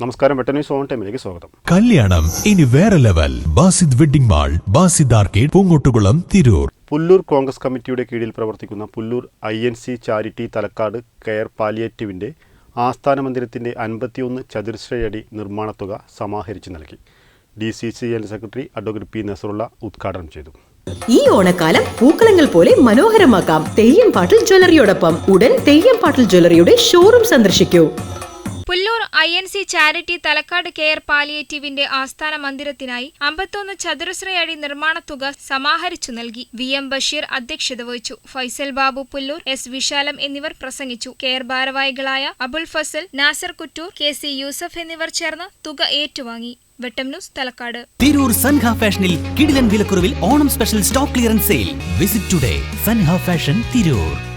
നമസ്കാരം വെട്ടന്യൂസ് ഓൺ ടൈമിലേക്ക് സ്വാഗതം. കല്യാണം ഇനി വേറെ level. Basid wedding mall Basid arcade Poonkottukulam Tirur. Pullur Congress കമ്മിറ്റിയുടെ കീഴിൽ പ്രവർത്തിക്കുന്ന Pullur I N C charity Thalakkad care പാലിയേറ്റീവിന്റെ ആസ്ഥാന മന്ദിരത്തിന്റെ അൻപത്തിയൊന്ന് ചതുരശ്രയടി നിർമ്മാണ തുക സമാഹരിച്ചു നൽകി. D C C general secretary advocate P Nasarulla ഉദ്ഘാടനം ചെയ്തു. ഈ ഓണക്കാലം പൂക്കളങ്ങൾ പോലെ മനോഹരമാക്കാം. തെയ്യം പാട്ടിൽ ജ്വല്ലറിയോടൊപ്പം ഉടൻ തെയ്യം പാട്ടിൽ ജ്വല്ലറിയുടെ ഷോറൂം സന്ദർശിക്കൂ. I N C charity Thalakkad care പാലിയേറ്റീവിന്റെ ആസ്ഥാന മന്ദിരത്തിനായി അമ്പത്തൊന്ന് ചതുരശ്രയടി നിർമ്മാണ തുക സമാഹരിച്ചു നൽകി. വി എം ബഷീർ അധ്യക്ഷത വഹിച്ചു. ഫൈസൽ ബാബു പുല്ലൂർ എസ് വിശാലം എന്നിവർ പ്രസംഗിച്ചു. കെയർ ഭാരവാഹികളായ അബുൽ ഫസൽ നാസർ കുറ്റൂർ കെ സി യൂസഫ് എന്നിവർ ചേർന്ന് തുക ഏറ്റുവാങ്ങി. വെട്ടം ന്യൂസ് തലക്കാട്. തിരൂർ സൻഹ ഫാഷനിൽ കിടിലൻ വിലക്കുറവിൽ Onam special stock clearance sale. Visit today. Sanha fashion Tirur.